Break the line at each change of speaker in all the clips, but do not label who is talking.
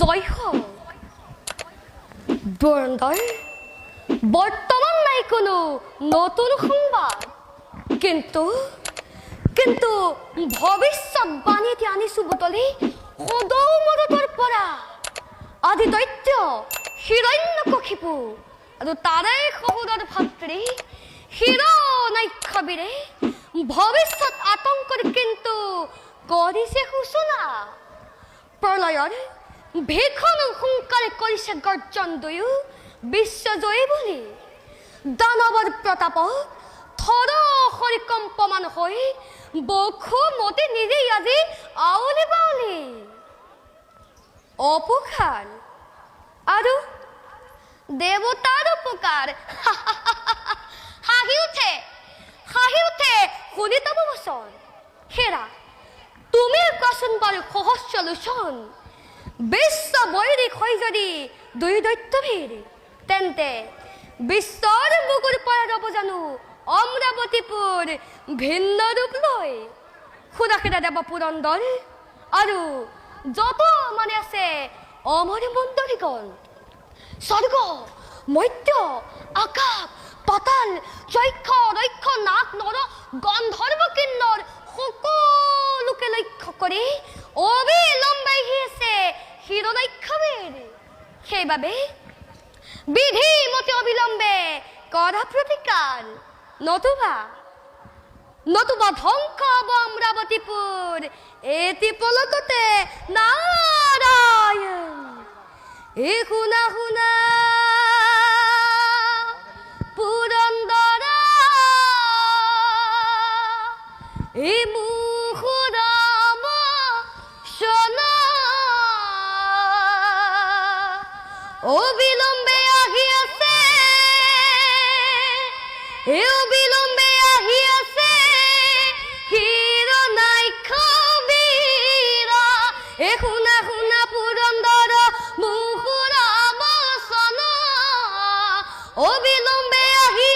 জয় হোক বৰ্তমান নাই কোনো নতুন সংবাদ। কিন্তু কিন্তু ভৱিষ্যতবাণী এতিয়া আনিছো বুটলি সদৌ মদতৰ পৰা। আদি দৈত্য হিৰণ্যকশিপু আৰু তাৰে সহোদৰ ভাতৃ হিৰনাক্ষবীৰে ভৱিষ্যত আতংকৰ কিন্তু কৰিছে সূচনা। প্ৰলয়ৰ ভীষণ সোনকালে কৰিছে গৰ্জন দুয়ো বিশ্বজয়ী বুলি। দানৱৰ প্ৰতাপত থৰ হৰিকম্পমান হৈ বখু মতি নিজেই আজি আউলি বাউলি। অপকাৰ আৰু দেৱতাৰ উপকাৰ? হাঁহি উঠে হাঁহি উঠে শুনি তব বচন। হেৰা তুমি কোৱাচোন বাৰু সহজ চলুচোন বিশ্ব বৈৰিক হৈ যদি দুই দৈত্যভীৰ তেন্তে বিশ্বৰ বুকুৰ পৰা ৰব জানো অমৰাৱতীপুৰ ভিন্ন ৰূপ লৈ সুদাসেদা দেৱ পুৰন্দৰ আৰু যত মানে আছে অমৰ মন্দৰীগণ স্বৰ্গ মধ্য আকাশ, পাতাল যক্ষ ৰক্ষ নাক নৰ গন্ধৰ্ব কিন্নৰ সকলোকে লক্ষ্য কৰি আহি আছে হিৰণাক্ষবীৰ সেইবাবে বিধিমতে অবিলম্বে কৰা প্ৰতিকাৰ নতুবা নতুবা ধ্বংস হব অমরাবতীপুর। এটি পলকতে নারায়ণ। এ শুনা শুনা পুরন্দরা, এ মুখুরাম অবিলম্বে আহি আছে এ অবিলম্বে আহি আছে হিৰণাক্ষবীৰা এ শুনা শুনা পুৰন্দৰ মুখুৰাম চন অবিলম্বে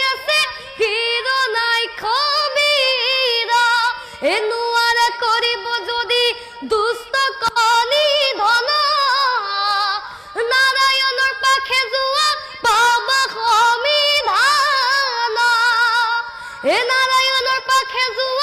আছে হিৰণাক্ষবীৰা এ নোৱাৰে কৰিব এ নারায়ণের পাখে জুয়া